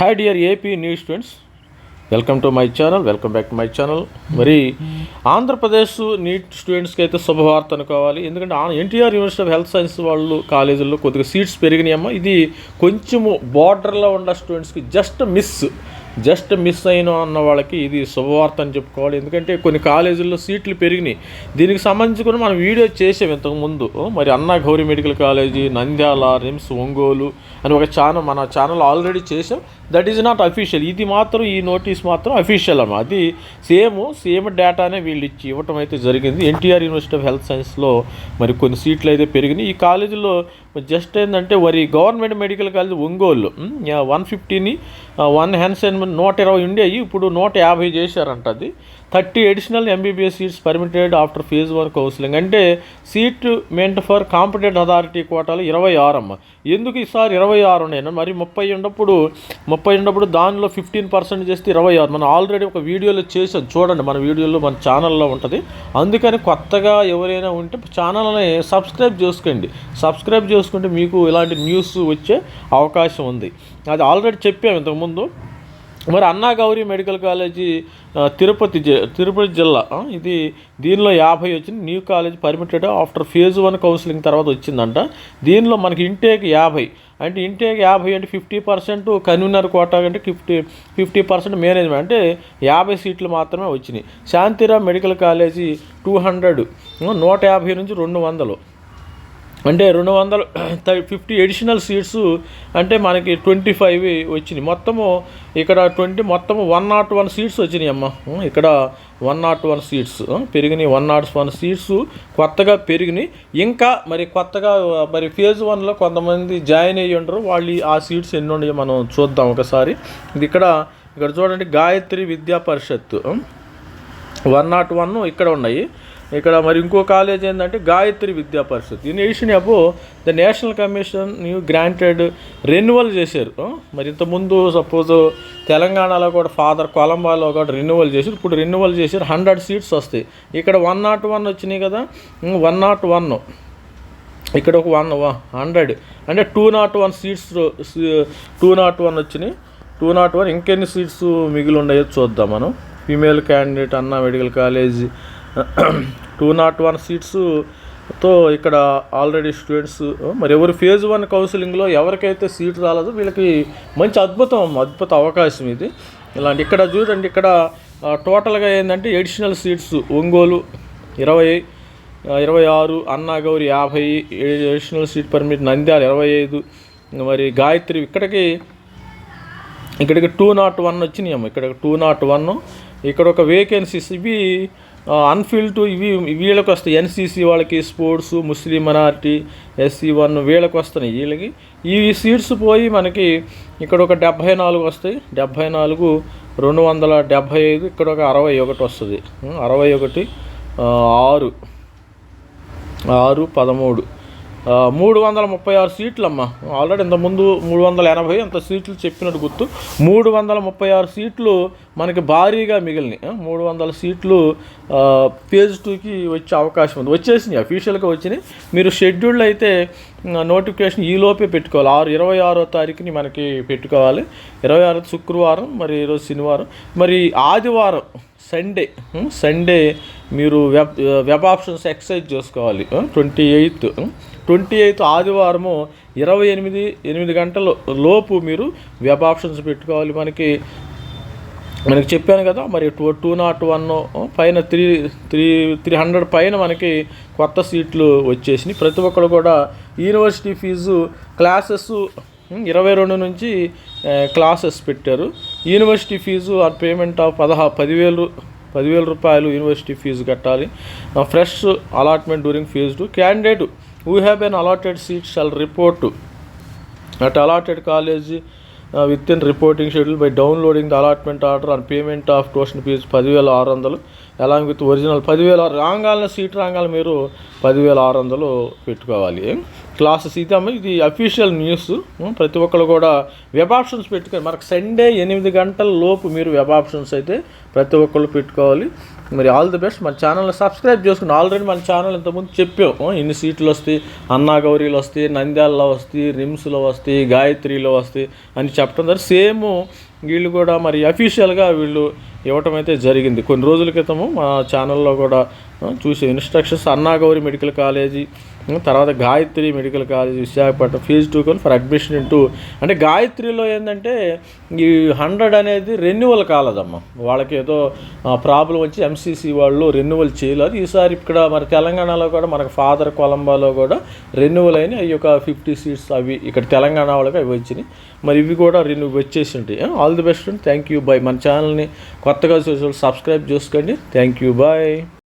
Hi dear AP news students welcome to my channel welcome back to my channel మరి Andhra Pradesh NEET స్టూడెంట్స్కి అయితే శుభవార్త అనుకోవాలి. ఎందుకంటే NTR university of health science వాళ్ళు కాలేజీల్లో కొద్దిగా సీట్స్ పెరిగినాయమ్మా ఇది కొంచెము బార్డర్లో ఉన్న స్టూడెంట్స్కి జస్ట్ మిస్ జస్ట్ మిస్ అయిన అన్న వాళ్ళకి ఇది శుభవార్త అని చెప్పుకోవాలి. ఎందుకంటే కొన్ని కాలేజీల్లో సీట్లు పెరిగినాయి. దీనికి సంబంధించి కూడా మనం వీడియో చేసాం ఇంతకు ముందు మరి Anna Gowri medical college Nandyal RIMS Ongole అని ఒక ఛానల్ మన ఛానల్ ఆల్రెడీ చేసాం. దట్ ఈజ్ నాట్ అఫీషియల్ ఇది మాత్రం ఈ నోటీస్ మాత్రం అఫీషియల్ అన్నమాట. అది సేమ్ సేమ్ డేటానే వీళ్ళు ఇచ్చి ఇవ్వటం అయితే జరిగింది. ఎన్టీఆర్ యూనివర్సిటీ ఆఫ్ హెల్త్ సైన్స్లో మరి కొన్ని సీట్లు అయితే పెరిగినాయి. ఈ కాలేజీలో జస్ట్ ఏంటంటే మరి government medical college Ongole. One ఫిఫ్టీని one hands నూట ఇరవై ఉండేవి ఇప్పుడు నూట యాభై చేశారంట అది. Thirty additional MBBS seats permitted after phase one counselling అంటే seat meant for competent authority కోటాలు ఇరవై ఆరు అమ్మ. ఎందుకు ఈసారి ఇరవై ఆరు ఉన్నాయి మరి ముప్పై ఉన్నప్పుడు ముప్పై ఉన్నప్పుడు దానిలో ఫిఫ్టీన్ పర్సెంట్ చేస్తే ఇరవై ఆరు. మనం ఆల్రెడీ ఒక వీడియోలో చేసాం చూడండి మన వీడియోలో మన ఛానల్లో ఉంటుంది. అందుకని కొత్తగా ఎవరైనా ఉంటే ఛానల్ని సబ్స్క్రైబ్ చేసుకోండి. సబ్స్క్రైబ్ చేసుకుంటే మీకు ఇలాంటి న్యూస్ వచ్చే అవకాశం ఉంది. అది ఆల్రెడీ చెప్పాము ఇంతకుముందు. మరి అన్నా గౌరీ మెడికల్ కాలేజీ తిరుపతి తిరుపతి జిల్లా ఇది దీనిలో యాభై వచ్చింది. New college permitted after phase one counselling తర్వాత వచ్చిందంట. దీనిలో మనకి ఇంటేక్ యాభై. అంటే ఇంటేక్ యాభై అంటే ఫిఫ్టీ పర్సెంట్ కన్వీనర్ కోటా అంటే ఫిఫ్టీ ఫిఫ్టీ పర్సెంట్ మేనేజ్మెంట్. అంటే యాభై సీట్లు మాత్రమే వచ్చినాయి. Shantiram medical college two hundred నూట యాభై నుంచి రెండు వందలు. అంటే రెండు వందల ఫిఫ్టీ ఎడిషనల్ సీట్స్ అంటే మనకి ట్వంటీ ఫైవ్ వచ్చినాయి. మొత్తము ఇక్కడ ట్వంటీ మొత్తము వన్ నాట్ వన్ సీట్స్ వచ్చినాయి అమ్మ. ఇక్కడ వన్ నాట్ వన్ సీట్స్ పెరిగినాయి వన్ నాట్ వన్ సీట్స్ కొత్తగా పెరిగినాయి. ఇంకా మరి కొత్తగా మరి ఫేజ్ వన్లో కొంతమంది జాయిన్ అయ్యి ఉండరు. వాళ్ళు ఆ సీట్స్ ఎన్ని ఉన్నాయో మనం చూద్దాం ఒకసారి. ఇది ఇక్కడ ఇక్కడ చూడండి గాయత్రి విద్యా పరిషత్ వన్ నాట్ వన్ ఇక్కడ ఉన్నాయి. ఇక్కడ మరి ఇంకో కాలేజ్ ఏంటంటే Gayatri Vidya Parishad. In addition above the national commission new granted renewal చేశారు. మరి ఇంతకుముందు సపోజ్ తెలంగాణలో కూడా ఫాదర్ కొలంబాలో కూడా రెన్యువల్ చేశారు. ఇప్పుడు రెన్యువల్ చేశారు. హండ్రెడ్ సీట్స్ వస్తాయి. ఇక్కడ వన్ నాట్ వన్ వచ్చినాయి కదా? One not one. ఇక్కడ ఒక వన్ హండ్రెడ్ అంటే two not one seats two not one వచ్చినాయి. టూ నాట్ వన్ ఇంకెన్ని సీట్స్ మిగిలి ఉన్నాయో చూద్దాం మనం. Female candidate Anna medical college two not one సీట్స్తో ఇక్కడ ఆల్రెడీ స్టూడెంట్స్ మరి ఎవరు ఫేజ్ వన్ కౌన్సిలింగ్లో ఎవరికైతే సీట్ రాలేదో వీళ్ళకి మంచి అద్భుతం అద్భుత అవకాశం ఇది. ఇలాంటి ఇక్కడ చూడండి ఇక్కడ టోటల్గా ఏంటంటే ఎడిషనల్ సీట్స్ ఒంగోలు ఇరవై ఇరవై ఆరు అన్నాగౌరి యాభై ఎడిషనల్ సీట్ పర్మిట్ నంద్యాల ఇరవై ఐదు మరి గాయత్రి ఇక్కడికి ఇక్కడికి టూ నాట్ వన్ వచ్చినాయి అమ్మ. ఇక్కడ టూ నాట్ వన్ ఇక్కడ ఒక వేకెన్సీస్ ఇవి అన్ఫిల్డ్ ఇవి వీళ్ళకి వస్తాయి. ఎన్సీసీ వాళ్ళకి sports Muslim minority SC one వీళ్ళకి వస్తున్నాయి వీళ్ళకి. ఈ సీట్స్ పోయి మనకి ఇక్కడ ఒక డెబ్భై నాలుగు వస్తాయి. డెబ్భై నాలుగు రెండు వందల డెబ్భై ఐదు ఇక్కడ ఒక అరవై ఒకటి వస్తుంది. అరవై ఒకటి ఆరు. ఆరు పదమూడు. మూడు వందల ముప్పై ఆరు సీట్లు అమ్మ ఆల్రెడీ ఇంతకుముందు మూడు వందల ఎనభై అంత సీట్లు చెప్పినట్టు గుర్తు. మూడు వందల ముప్పై ఆరు సీట్లు మనకి భారీగా మిగిలినాయి. మూడు వందల సీట్లు పేజ్ టూకి వచ్చే అవకాశం ఉంది. వచ్చేసినాయి అఫీషియల్గా వచ్చినాయి. మీరు షెడ్యూల్ అయితే నోటిఫికేషన్ ఈ లోపే పెట్టుకోవాలి. ఆరు ఇరవై ఆరో తారీఖుని మనకి పెట్టుకోవాలి. ఇరవై ఆరో శుక్రవారం మరి ఈరోజు శనివారం. మరి ఆదివారం సండే సండే మీరు వెబ్ వెబ్ ఆప్షన్స్ ఎక్సైజ్ చేసుకోవాలి. ట్వంటీ ఎయిత్ ట్వంటీ ఎయిత్ ఆదివారము ఇరవై ఎనిమిది ఎనిమిది గంటల లోపు మీరు వెబ్ ఆప్షన్స్ పెట్టుకోవాలి. మనకి మనకి చెప్పాను కదా మరి టూ టూ నాట్ వన్ పైన త్రీ త్రీ త్రీ హండ్రెడ్ పైన మనకి కొత్త సీట్లు వచ్చేసినాయి. ప్రతి ఒక్కరు కూడా యూనివర్సిటీ ఫీజు క్లాసెస్ ఇరవై రెండు నుంచి క్లాసెస్ పెట్టారు. యూనివర్సిటీ ఫీజు ఆ పేమెంట్ ఆఫ్ పదహా పదివేలు పదివేల రూపాయలు యూనివర్సిటీ ఫీజు కట్టాలి. Fresh allotment during fee to candidate who have been allotted seat shall report at allotted college within reporting schedule by downloading the allotment order and payment of tuition fee పదివేల ఆరు వందలు along with original పదివేల రాగాలని seat రాగాలి మీరు పదివేల ఆరు వందలు పెట్టుకోవాలి. Classes ఇది అమ్మ ఇది అఫీషియల్ న్యూస్ ప్రతి ఒక్కరు కూడా వెబ్ ఆప్షన్స్ పెట్టుకోవాలి మనకు సండే ఎనిమిది గంటల లోపు మీరు వెబ్ ఆప్షన్స్ అయితే ప్రతి ఒక్కళ్ళు పెట్టుకోవాలి. మరి ఆల్ ది బెస్ట్ మన ఛానల్ని సబ్స్క్రైబ్ చేసుకుని ఆల్రెడీ మన ఛానల్ ఇంతకుముందు చెప్పాము ఇన్ని సీట్లు వస్తాయి అన్నా గౌరీలు వస్తాయి నంద్యాలలో వస్తాయి రిమ్స్లో వస్తాయి గాయత్రిలో వస్తాయి అని చెప్పడం ద్వారా సేమ్ వీళ్ళు కూడా మరి అఫీషియల్గా వీళ్ళు ఇవ్వటం అయితే జరిగింది. కొన్ని రోజుల క్రితము మా ఛానల్లో కూడా చూసే ఇన్స్ట్రక్షన్స్ అన్నాగౌరి మెడికల్ కాలేజీ తర్వాత Gayatri medical college Visakhapatnam fee to కొని ఫర్ అడ్మిషన్ ఇంటూ అంటే గాయత్రిలో ఏంటంటే ఈ హండ్రెడ్ అనేది రెన్యువల్ కాలేదమ్మా. వాళ్ళకి ఏదో ప్రాబ్లం వచ్చి ఎంసీసీ వాళ్ళు రెన్యువల్ చేయలేదు. ఈసారి ఇక్కడ మరి తెలంగాణలో కూడా మనకు ఫాదర్ కొలంబాలో కూడా రెన్యువల్ అయిన ఈ యొక్క ఫిఫ్టీ సీట్స్ అవి ఇక్కడ తెలంగాణ వాళ్ళకి అవి వచ్చినాయి. మరి ఇవి కూడా రెన్యూ వచ్చేసి ఉంటాయి. All the best thank you bye మన ఛానల్ని కొత్తగా చూసే సబ్స్క్రైబ్ చేసుకోండి. Thank you bye